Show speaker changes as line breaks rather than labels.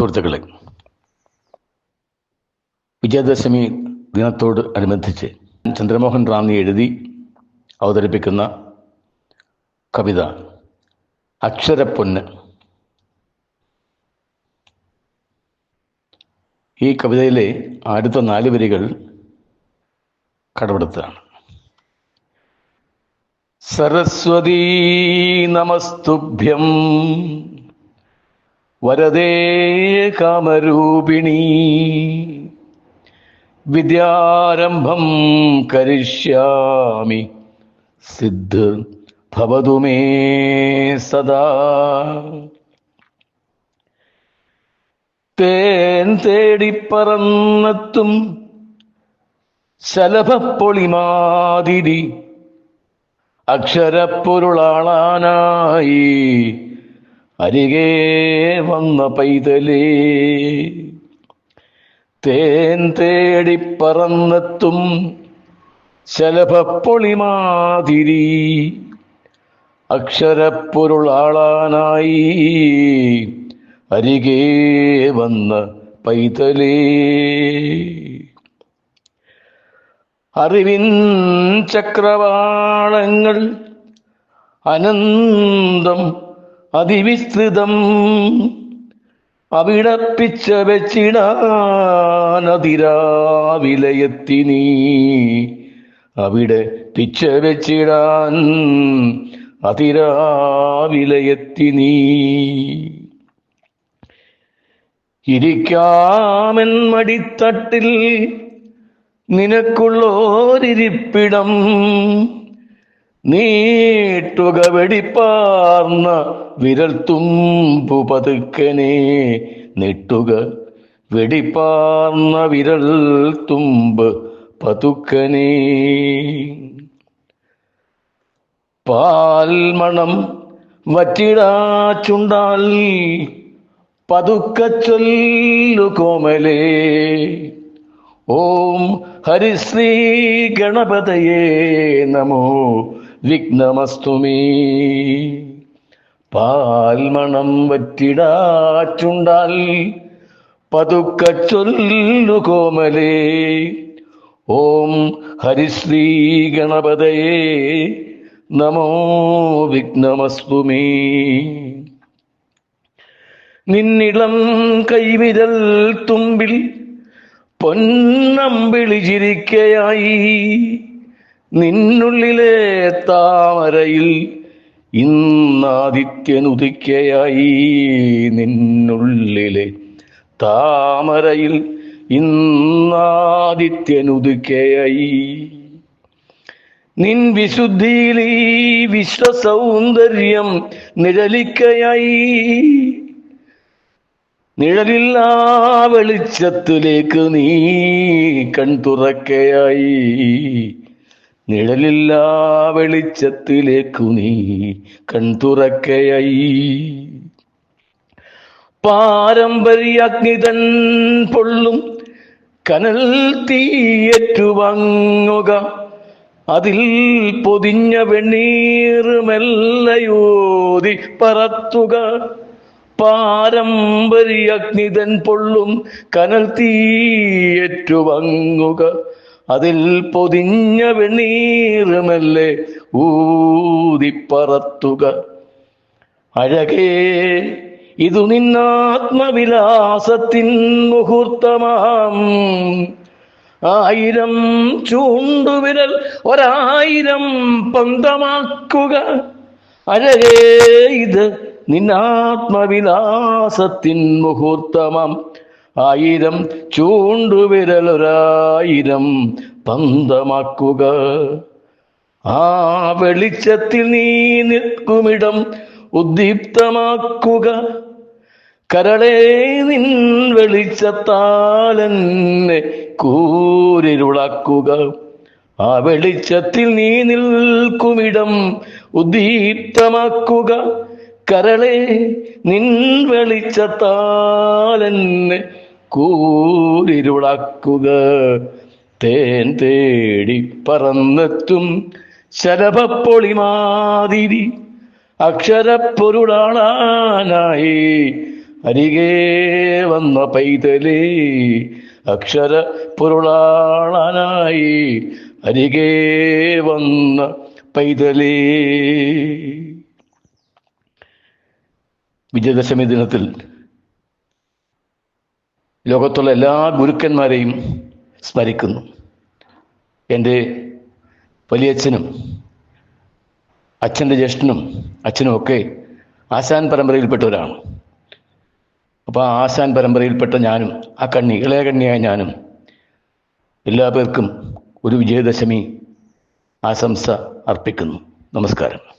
സുഹൃത്തുക്കളെ വിജയദശമി ദിനത്തോട് അനുബന്ധിച്ച് ചന്ദ്രമോഹൻ റാന്നി എഴുതി അവതരിപ്പിക്കുന്ന കവിത അക്ഷരപ്പൊന്ന്. ഈ കവിതയിലെ ആദ്യത്തെ നാല് വരികൾ കടമെടുത്തതാണ്. സരസ്വതീ നമസ്തുഭ്യം വരദേ കാമരൂപിണി. വിദ്യാരംഭം കരിഷ്യാമി. സിദ്ധ ഭവതു മേ സദാ. തേൻ തേടിപ്പറന്നെത്തും ശലഭപ്പൊളിമാതിരി. അക്ഷരപ്പൊരുളാളാനായി അരികെ വന്ന പൈതലേ തേൻ തേടിപ്പറന്നെത്തും ശലഭപ്പൊളിമാതിരി. അക്ഷരപ്പൊരുളാളാനായി അരികെ വന്ന പൈതലേ. അറിവിൻ ചക്രവാളങ്ങൾ അനന്തം അതിവിസ്തൃതം അവിടപ്പിച്ച വെച്ചിടാനതിരാവിലയത്തി നീ. അവിടെ പിച്ച വെച്ചിടാൻ അതിരാവിലയെത്തി നീ. ഇരിക്കാമെൻ മടിത്തട്ടിൽ നിനക്കുള്ളോരിരിപ്പിടം നീട്ടുക വെടിപ്പാർന്ന വിരൽ തുമ്പു പതുക്കനെ. നീട്ടുക വെടിപ്പാർന്ന വിരൽ തുമ്പ് പതുക്കനെ. പാൽമണം വറ്റിടാച്ചുണ്ടാൽ പതുക്ക ചൊല്ലു കോമലേ. ഓം ഹരിശ്രീ ഗണപതയേ നമോ വിഘ്നമസ്തുമേ പാൽമണം വറ്റിടാച്ചുണ്ടാൽ പതുക്ക ചൊല്ലു കോമലേ. ഓം ഹരിശ്രീ ഗണപതയേ നമോ വിഘ്നമസ്തുമേ നിന്നിളം കൈവിരൽ തുമ്പിൽ പൊന്നമ്പിളി ചിരിക്കയായി. നിന്നുള്ളിലെ താമരയിൽ ഇന്നാദിത്യനുദിക്കയായി. നിന്നുള്ളിലെ താമരയിൽ ഇന്നാദിത്യനുദിക്കയായി. നിൻ വിശുദ്ധിയിൽ ഈ വിശ്വസൗന്ദര്യം നിഴലിക്കയായി. നിഴലില്ലാ വെളിച്ചത്തിലേക്ക് നീ കൺതുറക്കയായി. നിഴലില്ലാ വെളിച്ചത്തിലേക്കു നീ കൺതുറക്കയായി. പാരമ്പര്യാഗ്നിതൻ പൊള്ളും കനൽ തീയേറ്റുവാങ്ങുക. അതിൽ പൊതിഞ്ഞ വെണ്ണീർ മെല്ലയോതി പറത്തുക. പാരമ്പര്യാഗ്നിതൻ പൊള്ളും കനൽ തീയേറ്റുവങ്ങുക. അതിൽ പൊതിഞ്ഞ വെണ്ണീറുമല്ലേ ഊതിപ്പറത്തുക. അഴകേ ഇതു നിന്നാത്മവിലാസത്തിൻ മുഹൂർത്തമാം. ആയിരം ചൂണ്ടുവിരൽ ഒരായിരം പന്തമാക്കുക. അഴകേ ഇത് നിന്നാത്മവിലാസത്തിൻ മുഹൂർത്തമാം. ആയിരം ചൂണ്ടുവിരലൊരായിരം പന്തമാക്കുക. ആ വെളിച്ചത്തിൽ നീ നിൽക്കുമിടം ഉദ്ദീപ്തമാക്കുക. കരളെ നിൻ വെളിച്ചത്താലെന്നെ കൂരിരുളാക്കുക. ആ വെളിച്ചത്തിൽ നീ നിൽക്കുമിടം ഉദ്ദീപ്തമാക്കുക. കരളെ നിൻ വെളിച്ചത്താലെന്നെ കൂരിരുളാക്കുക. തേൻ തേടി പറന്നെത്തും ശലഭപ്പൊളിമാതിരി അക്ഷരപ്പൊരുളാളാനായി അരികെ വന്ന പൈതലി. അക്ഷര പൊരുളാളാനായി അരികെ വന്ന പൈതലേ. വിജയദശമി ദിനത്തിൽ ലോകത്തുള്ള എല്ലാ ഗുരുക്കന്മാരെയും സ്മരിക്കുന്നു. എന്റെ വലിയച്ഛനും അച്ഛന്റെ ജ്യേഷ്ഠനും അച്ഛനും ഒക്കെ ആശാൻ പരമ്പരയിൽപ്പെട്ടവരാണ് അപ്പോൾ ആ ആശാൻ പരമ്പരയിൽപ്പെട്ട ഞാനും ആ കണ്ണി ഇളയ കണ്ണിയായ ഞാനും എല്ലാ പേർക്കും ഒരു വിജയദശമി ആശംസ അർപ്പിക്കുന്നു. നമസ്കാരം.